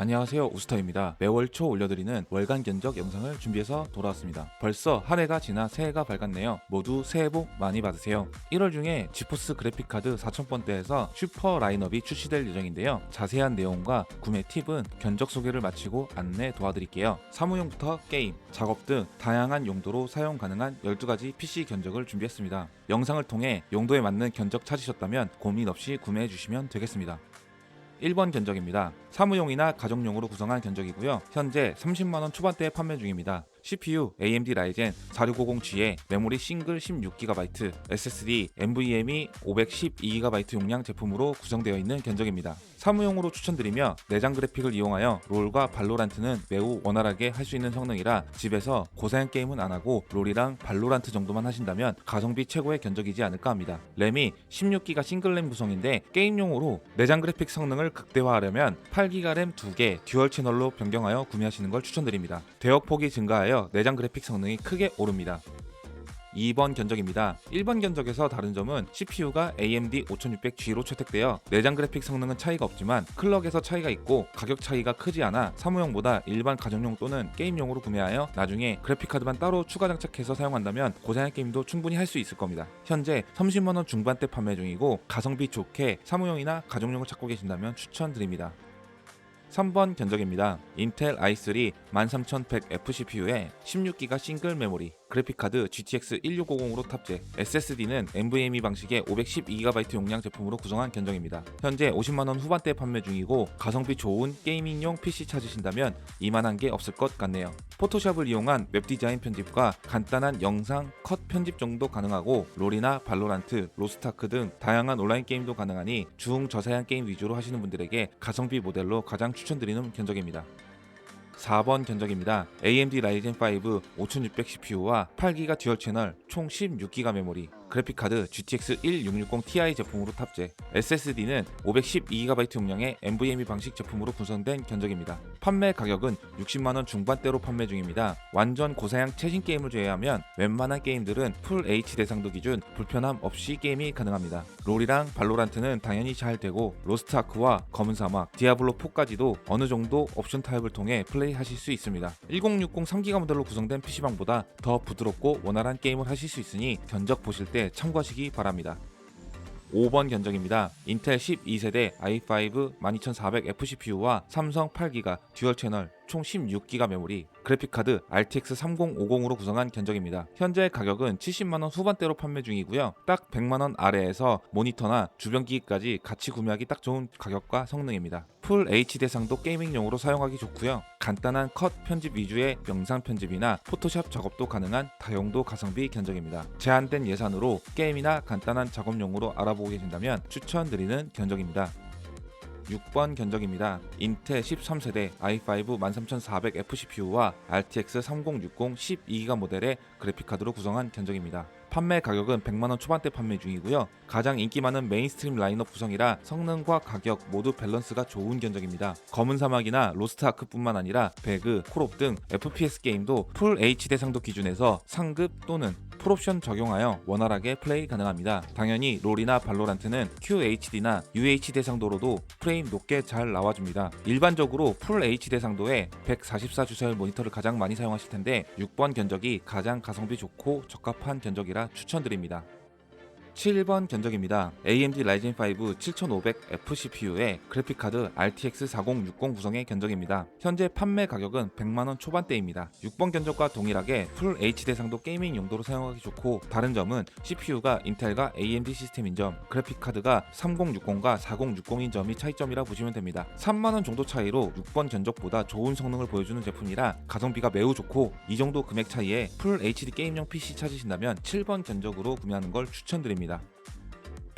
안녕하세요 우스터입니다. 매월 초 올려드리는 월간 견적 영상을 준비해서 돌아왔습니다. 벌써 한 해가 지나 새해가 밝았네요. 모두 새해 복 많이 받으세요. 1월 중에 지포스 그래픽카드 4000번대에서 슈퍼 라인업이 출시될 예정인데요. 자세한 내용과 구매 팁은 견적 소개를 마치고 안내 도와드릴게요. 사무용부터 게임, 작업 등 다양한 용도로 사용 가능한 12가지 PC 견적을 준비했습니다. 영상을 통해 용도에 맞는 견적 찾으셨다면 고민 없이 구매해 주시면 되겠습니다. 1번 견적입니다. 사무용이나 가정용으로 구성한 견적이고요. 현재 30만원 초반대에 판매 중입니다. CPU AMD 라이젠 4650G에 메모리 싱글 16GB, SSD NVMe 512GB 용량 제품으로 구성되어 있는 견적입니다. 사무용으로 추천드리며 내장 그래픽을 이용하여 롤과 발로란트는 매우 원활하게 할 수 있는 성능이라 집에서 고사양 게임은 안 하고 롤이랑 발로란트 정도만 하신다면 가성비 최고의 견적이지 않을까 합니다. 램이 16기가 싱글램 구성인데 게임용으로 내장 그래픽 성능을 극대화하려면 8기가 램 2개 듀얼 채널로 변경하여 구매하시는 걸 추천드립니다. 대역폭이 증가하여 내장 그래픽 성능이 크게 오릅니다. 2번 견적입니다. 1번 견적에서 다른 점은 CPU가 AMD 5600G로 채택되어 내장 그래픽 성능은 차이가 없지만 클럭에서 차이가 있고 가격 차이가 크지 않아 사무용보다 일반 가정용 또는 게임용으로 구매하여 나중에 그래픽카드만 따로 추가 장착해서 사용한다면 고사양 게임도 충분히 할 수 있을 겁니다. 현재 30만원 중반대 판매 중이고 가성비 좋게 사무용이나 가정용을 찾고 계신다면 추천드립니다. 3번 견적입니다. 인텔 i3 13100F CPU에 16기가 싱글 메모리, 그래픽카드 GTX 1650으로 탑재, SSD는 NVMe 방식의 512GB 용량 제품으로 구성한 견적입니다. 현재 50만원 후반대 판매 중이고 가성비 좋은 게이밍용 PC 찾으신다면 이만한 게 없을 것 같네요. 포토샵을 이용한 웹 디자인 편집과 간단한 영상 컷 편집 정도 가능하고 롤이나 발로란트, 로스타크 등 다양한 온라인 게임도 가능하니 중저사양 게임 위주로 하시는 분들에게 가성비 모델로 가장 추천드리는 견적입니다. 4번 견적입니다. AMD 라이젠 5 5600 CPU와 8기가 듀얼 채널 총 16기가 메모리, 그래픽카드 GTX 1660 Ti 제품으로 탑재, SSD는 512GB 용량의 NVMe 방식 제품으로 구성된 견적입니다. 판매 가격은 60만원 중반대로 판매 중입니다. 완전 고사양 최신 게임을 제외하면 웬만한 게임들은 풀 H 대상도 기준 불편함 없이 게임이 가능합니다. 롤이랑 발로란트는 당연히 잘 되고 로스트 아크와 검은 사막, 디아블로 4까지도 어느 정도 옵션 타입을 통해 플레이하실 수 있습니다. 1060 3기가 모델로 구성된 PC방보다 더 부드럽고 원활한 게임을 하실 수 있으니 견적 보실 때 참고하시기 바랍니다. 5번 견적입니다. 인텔 12세대 i5 12400F CPU와 삼성 8기가 듀얼 채널 총 16기가 메모리, 그래픽카드 RTX 3050으로 구성한 견적입니다. 현재 가격은 70만원 후반대로 판매 중이고요. 딱 100만원 아래에서 모니터나 주변 기기까지 같이 구매하기 딱 좋은 가격과 성능입니다. 풀 HD 대상도 게이밍용으로 사용하기 좋고요. 간단한 컷 편집 위주의 영상 편집이나 포토샵 작업도 가능한 다용도 가성비 견적입니다. 제한된 예산으로 게임이나 간단한 작업용으로 알아보고 계신다면 추천드리는 견적입니다. 6번 견적입니다. 인텔 13세대 i5 13400F CPU와 RTX 3060 12기가 모델의 그래픽카드로 구성한 견적입니다. 판매 가격은 100만원 초반대 판매 중이고요. 가장 인기 많은 메인스트림 라인업 구성이라 성능과 가격 모두 밸런스가 좋은 견적입니다. 검은 사막이나 로스트 아크뿐만 아니라 배그, 콜옵 등 FPS 게임도 풀 HD 대상도 기준에서 상급 또는 풀옵션 적용하여 원활하게 플레이 가능합니다. 당연히 롤이나 발로란트는 QHD나 UHD 대상도로도 프레임 높게 잘 나와줍니다. 일반적으로 풀 HD 대상도의 144 주사율 모니터를 가장 많이 사용하실 텐데 6번 견적이 가장 가성비 좋고 적합한 견적이라 추천드립니다. 7번 견적입니다. AMD 라이젠 5 7500F CPU의 그래픽카드 RTX 4060 구성의 견적입니다. 현재 판매 가격은 100만원 초반대입니다. 6번 견적과 동일하게 풀 HD 대상도 게이밍 용도로 사용하기 좋고 다른 점은 CPU가 인텔과 AMD 시스템인 점, 그래픽카드가 3060과 4060인 점이 차이점이라 보시면 됩니다. 3만원 정도 차이로 6번 견적보다 좋은 성능을 보여주는 제품이라 가성비가 매우 좋고 이 정도 금액 차이에 풀 HD 게임용 PC 찾으신다면 7번 견적으로 구매하는 걸 추천드립니다.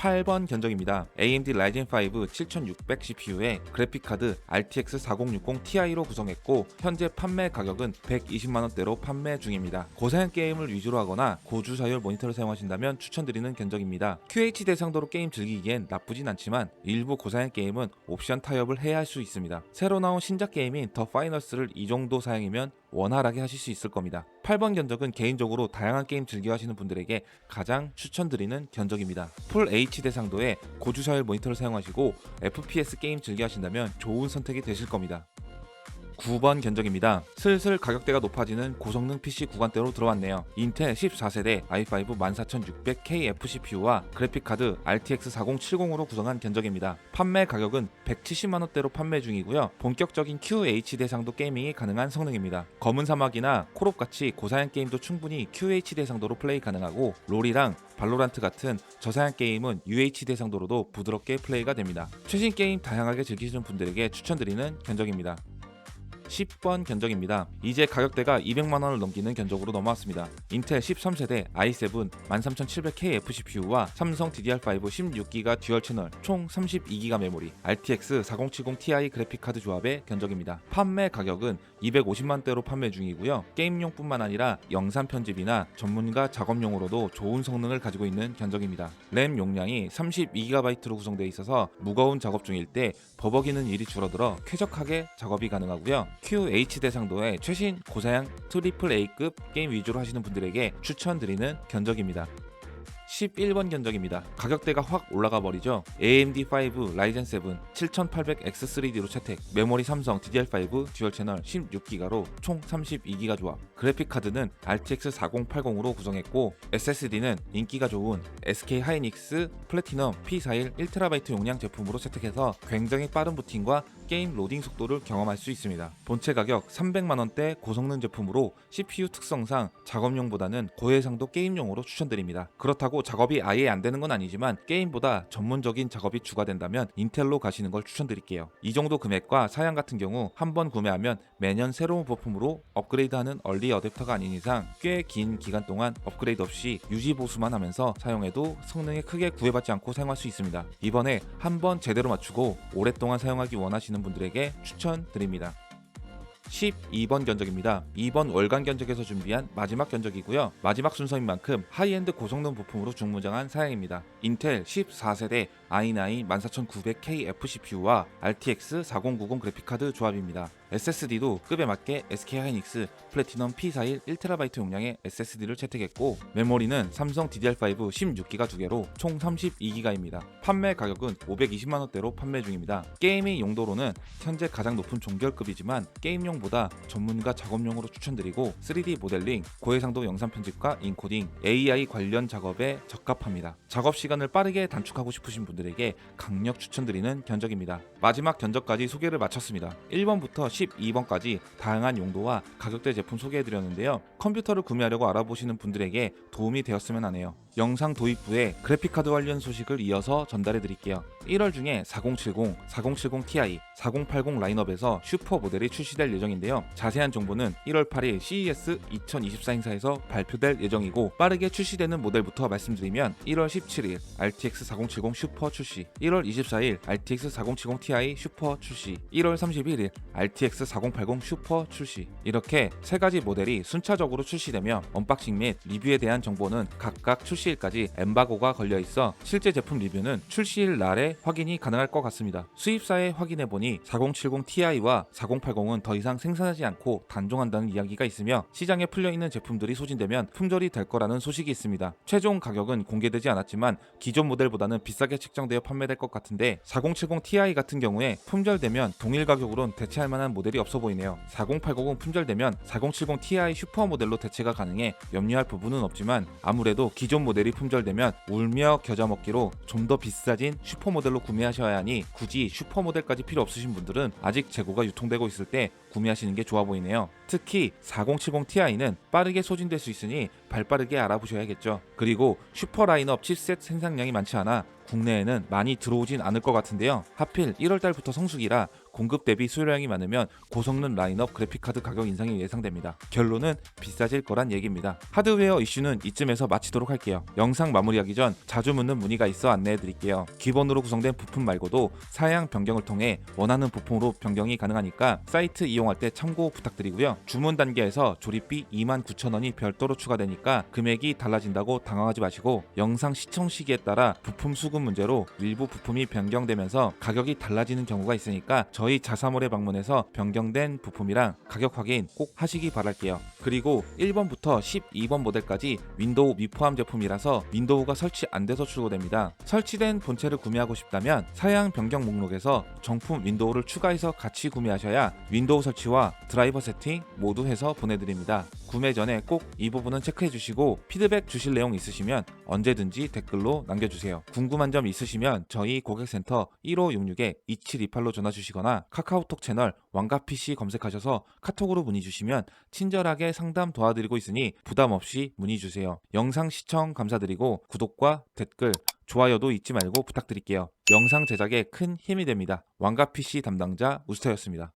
8번 견적입니다. AMD 라이젠 5 7600 CPU의 그래픽카드 RTX 4060 Ti로 구성했고 현재 판매 가격은 120만 원대로 판매 중입니다. 고사양 게임을 위주로 하거나 고주사율 모니터를 사용하신다면 추천드리는 견적입니다. QHD 대상도로 게임 즐기기엔 나쁘진 않지만 일부 고사양 게임은 옵션 타협을 해야 할 수 있습니다. 새로 나온 신작 게임인 더 파이널스를 이 정도 사양이면 원활하게 하실 수 있을 겁니다. 8번 견적은 개인적으로 다양한 게임 즐겨 하시는 분들에게 가장 추천드리는 견적입니다. 풀 H 대상도의 고주사율 모니터를 사용하시고 FPS 게임 즐겨 하신다면 좋은 선택이 되실 겁니다. 9번 견적입니다. 슬슬 가격대가 높아지는 고성능 PC 구간대로 들어왔네요. 인텔 14세대 i5 14600K FCPU와 그래픽카드 RTX 4070으로 구성한 견적입니다. 판매 가격은 170만 원대로 판매 중이고요. 본격적인 QHD 대상도 게이밍이 가능한 성능입니다. 검은 사막이나 콜옵 같이 고사양 게임도 충분히 QHD 대상도로 플레이 가능하고 롤이랑 발로란트 같은 저사양 게임은 UHD 대상도로도 부드럽게 플레이가 됩니다. 최신 게임 다양하게 즐기시는 분들에게 추천드리는 견적입니다. 10번 견적입니다. 이제 가격대가 200만 원을 넘기는 견적으로 넘어왔습니다. 인텔 13세대 i7 13700K FCPU와 삼성 DDR5 16기가 듀얼 채널 총 32기가 메모리 RTX 4070 Ti 그래픽 카드 조합의 견적입니다. 판매 가격은 250만 대로 판매 중이고요. 게임용뿐만 아니라 영상 편집이나 전문가 작업용으로도 좋은 성능을 가지고 있는 견적입니다. 램 용량이 32GB로 구성되어 있어서 무거운 작업 중일 때 버벅이는 일이 줄어들어 쾌적하게 작업이 가능하고요. QH 대상도의 최신 고사양 트리플 A급 게임 위주로 하시는 분들에게 추천드리는 견적입니다. 11번 견적입니다. 가격대가 확 올라가 버리죠. AMD5 라이젠 7 7800X3D로 채택, 메모리 삼성 DDR5 듀얼 채널 16기가로 총 32기가 조합. 그래픽 카드는 RTX 4080으로 구성했고 SSD는 인기가 좋은 SK 하이닉스 플래티넘 P41 1TB 용량 제품으로 채택해서 굉장히 빠른 부팅과 게임 로딩 속도를 경험할 수 있습니다. 본체 가격 300만 원대 고성능 제품으로 CPU 특성상 작업용보다는 고해상도 게임용으로 추천드립니다. 그렇다고 작업이 아예 안 되는 건 아니지만 게임보다 전문적인 작업이 추가된다면 인텔로 가시는 걸 추천드릴게요. 이 정도 금액과 사양 같은 경우 한 번 구매하면 매년 새로운 부품으로 업그레이드하는 얼리 어댑터가 아닌 이상 꽤 긴 기간 동안 업그레이드 없이 유지 보수만 하면서 사용해도 성능에 크게 구애받지 않고 사용할 수 있습니다. 이번에 한 번 제대로 맞추고 오랫동안 사용하기 원하시는 분들에게 추천드립니다. 12번 견적입니다. 2번 월간 견적에서 준비한 마지막 견적이고요. 마지막 순서인 만큼 하이엔드 고성능 부품으로 중무장한 사양입니다. 인텔 14세대 i9 14900K FCPU와 RTX 4090 그래픽카드 조합입니다. SSD도 급에 맞게 SK 하이닉스 플래티넘 P41 1TB 용량의 SSD를 채택했고 메모리는 삼성 DDR5 16기가 두 개로 총 32기가입니다. 판매 가격은 520만 원대로 판매 중입니다. 게이밍 용도로는 현재 가장 높은 종결급이지만 게임용보다 전문가 작업용으로 추천드리고 3D 모델링, 고해상도 영상 편집과 인코딩, AI 관련 작업에 적합합니다. 작업 시간을 빠르게 단축하고 싶으신 분들에게 강력 추천드리는 견적입니다. 마지막 견적까지 소개를 마쳤습니다. 1번부터 12번까지 다양한 용도와 가격대 제품 소개해드렸는데요. 컴퓨터를 구매하려고 알아보시는 분들에게 도움이 되었으면 하네요. 영상 도입 부에 그래픽카드 관련 소식을 이어서 전달해 드릴게요. 1월 중에 4070, 4070 Ti, 4080 라인업에서 슈퍼 모델이 출시될 예정인데요. 자세한 정보는 1월 8일 CES 2024 행사에서 발표될 예정이고 빠르게 출시되는 모델부터 말씀드리면 1월 17일 RTX 4070 슈퍼 출시, 1월 24일 RTX 4070 Ti 슈퍼 출시, 1월 31일 RTX 4080 슈퍼 출시. 이렇게 세 가지 모델이 순차적으로 출시되며 언박싱 및 리뷰에 대한 정보는 각각 출시 일까지 엠바고가 걸려 있어 실제 제품 리뷰는 출시일 날에 확인이 가능할 것 같습니다. 수입사에 확인해 보니 4070 Ti와 4080은 더 이상 생산하지 않고 단종한다는 이야기가 있으며 시장에 풀려 있는 제품들이 소진되면 품절이 될 거라는 소식이 있습니다. 최종 가격은 공개되지 않았지만 기존 모델보다는 비싸게 책정되어 판매될 것 같은데 4070 Ti 같은 경우에 품절되면 동일 가격으론 대체할 만한 모델이 없어 보이네요. 4080은 품절되면 4070 Ti 슈퍼 모델로 대체가 가능해 염려할 부분은 없지만 아무래도 기존 모델 이 품절되면 울며 겨자 먹기로 좀 더 비싸진 슈퍼 모델로 구매하셔야 하니 굳이 슈퍼 모델까지 필요 없으신 분들은 아직 재고가 유통되고 있을 때 구매하시는 게 좋아 보이네요. 특히 4070 Ti는 빠르게 소진될 수 있으니 발빠르게 알아보셔야겠죠. 그리고 슈퍼 라인업 칩셋 생산량이 많지 않아 국내에는 많이 들어오진 않을 것 같은데요. 하필 1월달부터 성수기라 공급 대비 수요량이 많으면 고성능 라인업 그래픽카드 가격 인상이 예상됩니다. 결론은 비싸질 거란 얘기입니다. 하드웨어 이슈는 이쯤에서 마치도록 할게요. 영상 마무리하기 전 자주 묻는 문의가 있어 안내해 드릴게요. 기본으로 구성된 부품 말고도 사양 변경을 통해 원하는 부품으로 변경이 가능하니까 사이트 이용할 때 참고 부탁드리고요. 주문 단계에서 조립비 29,000원이 별도로 추가되니까 금액이 달라진다고 당황하지 마시고 영상 시청 시기에 따라 부품 수급 문제로 일부 부품이 변경되면서 가격이 달라지는 경우가 있으니까 저희 자사몰에 방문해서 변경된 부품이랑 가격 확인 꼭 하시기 바랄게요. 그리고 1번부터 12번 모델까지 윈도우 미포함 제품이라서 윈도우가 설치 안 돼서 출고됩니다. 설치된 본체를 구매하고 싶다면 사양 변경 목록에서 정품 윈도우를 추가해서 같이 구매하셔야 윈도우 설치와 드라이버 세팅 모두 해서 보내드립니다. 구매 전에 꼭 이 부분은 체크해 주시고 피드백 주실 내용 있으시면 언제든지 댓글로 남겨주세요. 궁금한 점 있으시면 저희 고객센터 1566-2728로 전화 주시거나 카카오톡 채널 왕가PC 검색하셔서 카톡으로 문의 주시면 친절하게 상담 도와드리고 있으니 부담 없이 문의 주세요. 영상 시청 감사드리고 구독과 댓글, 좋아요도 잊지 말고 부탁드릴게요. 영상 제작에 큰 힘이 됩니다. 왕가PC 담당자 우스터였습니다.